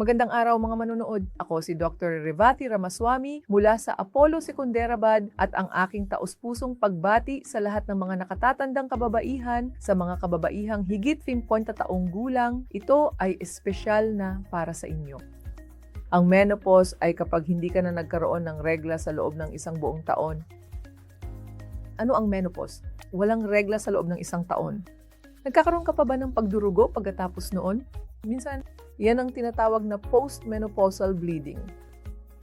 Magandang araw mga manonood. Ako si Dr. Revati Ramaswamy mula sa Apollo Secunderabad at ang aking taus-pusong pagbati sa lahat ng mga nakatatandang kababaihan, sa mga kababaihang higit 50 taong gulang. Ito ay espesyal na para sa inyo. Ang menopause ay kapag hindi ka na nagkaroon ng regla sa loob ng isang buong taon. Ano ang menopause? Walang regla sa loob ng isang taon. Nagkakaroon ka pa ba ng pagdurugo pagkatapos noon? Minsan, yan ang tinatawag na postmenopausal bleeding.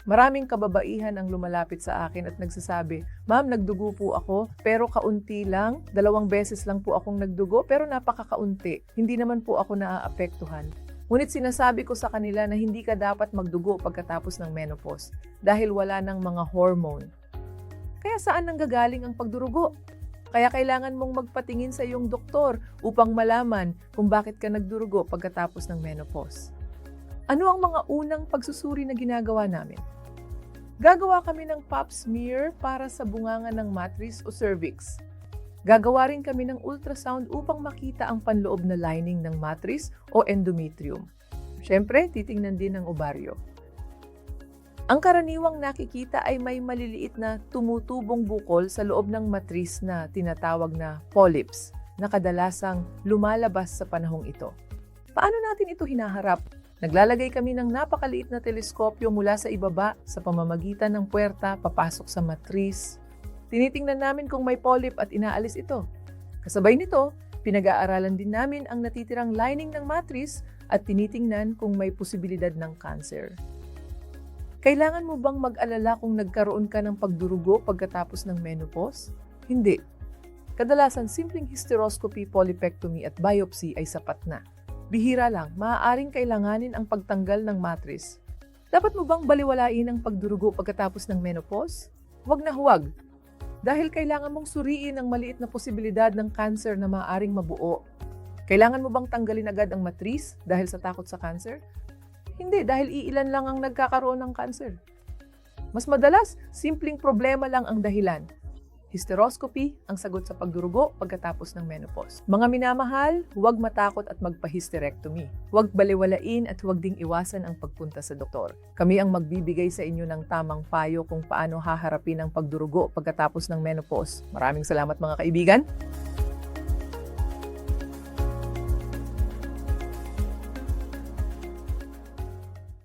Maraming kababaihan ang lumalapit sa akin at nagsasabi, Ma'am, nagdugo po ako, pero kaunti lang. Dalawang beses lang po akong nagdugo, pero napakakaunti. Hindi naman po ako naaapektuhan. Ngunit sinasabi ko sa kanila na hindi ka dapat magdugo pagkatapos ng menopause dahil wala ng mga hormone. Kaya saan nanggagaling ang pagdurugo? Kaya kailangan mong magpatingin sa iyong doktor upang malaman kung bakit ka nagdurugo pagkatapos ng menopause. Ano ang mga unang pagsusuri na ginagawa namin? Gagawa kami ng pap smear para sa bunganga ng matris o cervix. Gagawa rin kami ng ultrasound upang makita ang panloob na lining ng matris o endometrium. Siyempre, titingnan din ang ovaryo. Ang karaniwang nakikita ay may maliliit na tumutubong bukol sa loob ng matris na tinatawag na polyps na kadalasang lumalabas sa panahong ito. Paano natin ito hinaharap? Naglalagay kami ng napakaliit na teleskopyo mula sa ibaba sa pamamagitan ng puwerta papasok sa matris. Tinitingnan namin kung may polyp at inaalis ito. Kasabay nito, pinag-aaralan din namin ang natitirang lining ng matris at tinitingnan kung may posibilidad ng cancer. Kailangan mo bang mag-alala kung nagkaroon ka ng pagdurugo pagkatapos ng menopause? Hindi. Kadalasan, simpleng hysteroscopy, polypectomy at biopsy ay sapat na. Bihira lang, maaaring kailanganin ang pagtanggal ng matris. Dapat mo bang baliwalain ang pagdurugo pagkatapos ng menopause? Huwag na huwag. Dahil kailangan mong suriin ang maliit na posibilidad ng cancer na maaaring mabuo. Kailangan mo bang tanggalin agad ang matris dahil sa takot sa cancer? Hindi, dahil iilan lang ang nagkakaroon ng cancer. Mas madalas, simpleng problema lang ang dahilan. Hysteroscopy ang sagot sa pagdurugo pagkatapos ng menopause. Mga minamahal, huwag matakot at magpa-hysterectomy. Huwag baliwalain at huwag ding iwasan ang pagpunta sa doktor. Kami ang magbibigay sa inyo ng tamang payo kung paano haharapin ang pagdurugo pagkatapos ng menopause. Maraming salamat mga kaibigan!